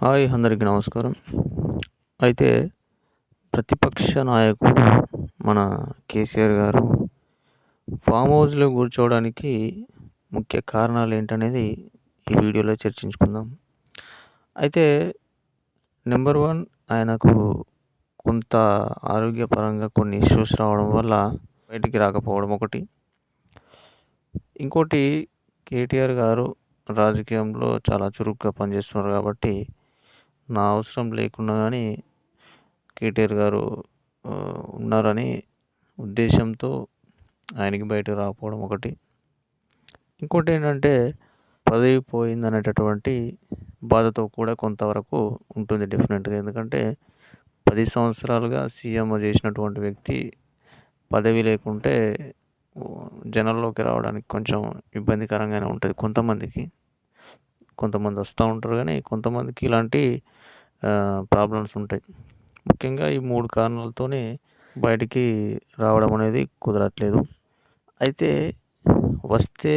Hi అందరికీ నమస్కారం. అయితే ప్రతిపక్ష నాయకుడు మన కేసీఆర్ గారు ఫామ్ హౌస్లో కూర్చోవడానికి ముఖ్య కారణాలు ఏంటనేది ఈ వీడియోలో చర్చించుకుందాం. అయితే నెంబర్ వన్ ఆయనకు కొంత ఆరోగ్యపరంగా కొన్ని ఇష్యూస్ రావడం వల్ల బయటికి రాకపోవడం ఒకటి. ఇంకోటి కేటీఆర్ గారు రాజకీయంలో చాలా చురుగ్గా పనిచేస్తున్నారు కాబట్టి నా అవసరం లేకున్నా కానీ కేటీఆర్ గారు ఉన్నారని ఉద్దేశంతో ఆయనకి బయటకు రాకపోవడం ఒకటి. ఇంకోటి ఏంటంటే పదవి పోయింది అనేటటువంటి బాధతో కూడా కొంతవరకు ఉంటుంది డెఫినెట్గా ఎందుకంటే పది సంవత్సరాలుగా సీఎం చేసినటువంటి వ్యక్తి పదవి లేకుంటే ఓ, జనాల్లోకి రావడానికి కొంచెం ఇబ్బందికరంగానే ఉంటుంది కొంతమందికి. కొంతమంది వస్తూ ఉంటారు కానీ కొంతమందికి ఇలాంటి ప్రాబ్లమ్స్ ఉంటాయి. ముఖ్యంగా ఈ మూడు కారణాలతోనే బయటికి రావడం అనేది కుదరట్లేదు. అయితే వస్తే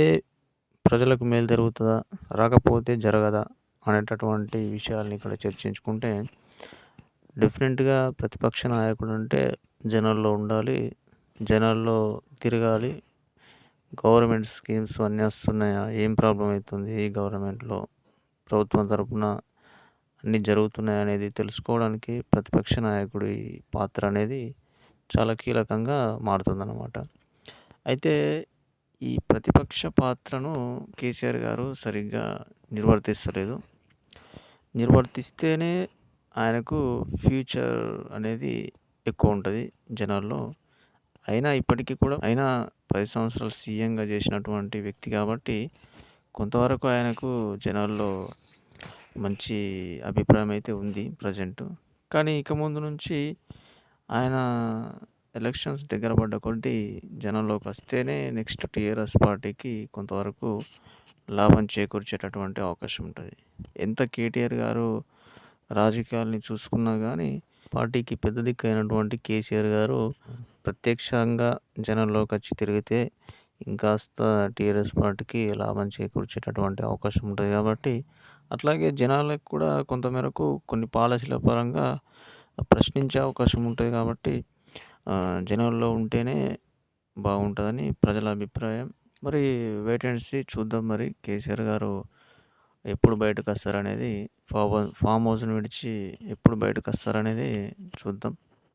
ప్రజలకు మేలు జరుగుతుందా రాకపోతే జరగదా అనేటటువంటి విషయాల్ని ఇక్కడ చర్చించుకుంటే డెఫినెట్గా ప్రతిపక్ష నాయకుడు అంటే జనాల్లో ఉండాలి జనాల్లో తిరగాలి గవర్నమెంట్ స్కీమ్స్ అన్నీ వస్తున్నాయా? ఏం ప్రాబ్లం అవుతుంది ఈ గవర్నమెంట్లో? ప్రభుత్వం తరపున అన్నీ జరుగుతున్నాయి అనేది తెలుసుకోవడానికి ప్రతిపక్ష నాయకుడి పాత్ర అనేది చాలా కీలకంగా మారుతుందన్నమాట. అయితే ఈ ప్రతిపక్ష పాత్రను కేసీఆర్ గారు సరిగ్గా నిర్వర్తిస్తలేదు. నిర్వర్తిస్తేనే ఆయనకు ఫ్యూచర్ అనేది ఎక్కువ ఉంటుంది జనాల్లో. అయినా ఇప్పటికీ కూడా అయినా పది సంవత్సరాలు సీఎంగా చేసినటువంటి వ్యక్తి కాబట్టి కొంతవరకు ఆయనకు జనాల్లో మంచి అభిప్రాయం అయితే ఉంది ప్రజెంట్. కానీ ఇక ముందు నుంచి ఆయన ఎలక్షన్స్ దగ్గర పడ్డ కొద్దీ జనంలోకి వస్తేనే నెక్స్ట్ టీఆర్ఎస్ పార్టీకి కొంతవరకు లాభం చేకూర్చేటటువంటి అవకాశం ఉంటుంది. ఎంత కేటీఆర్ గారు రాజకీయాల్ని చూసుకున్నా కానీ పార్టీకి పెద్ద దిక్కు అయినటువంటి కేసీఆర్ గారు ప్రత్యక్షంగా జనంలోకి వచ్చి తిరిగితే ఇంకాస్త టీఆర్ఎస్ పార్టీకి లాభం చేకూర్చేటటువంటి అవకాశం ఉంటుంది కాబట్టి అట్లాగే జనాలకు కూడా కొంతమేరకు కొన్ని పాలసీల పరంగా ప్రశ్నించే అవకాశం ఉంటుంది కాబట్టి జనంలో జనాల్లో ఉంటేనే బాగుంటుందని ప్రజల అభిప్రాయం. మరి వెయిట్ అండ్ సీ చూద్దాం మరి. కేసీఆర్ గారు ఎప్పుడు బయటకు వస్తారనేది ఫామ్ ఫామ్ హౌస్ని విడిచి ఎప్పుడు బయటకు వస్తారనేది చూద్దాం.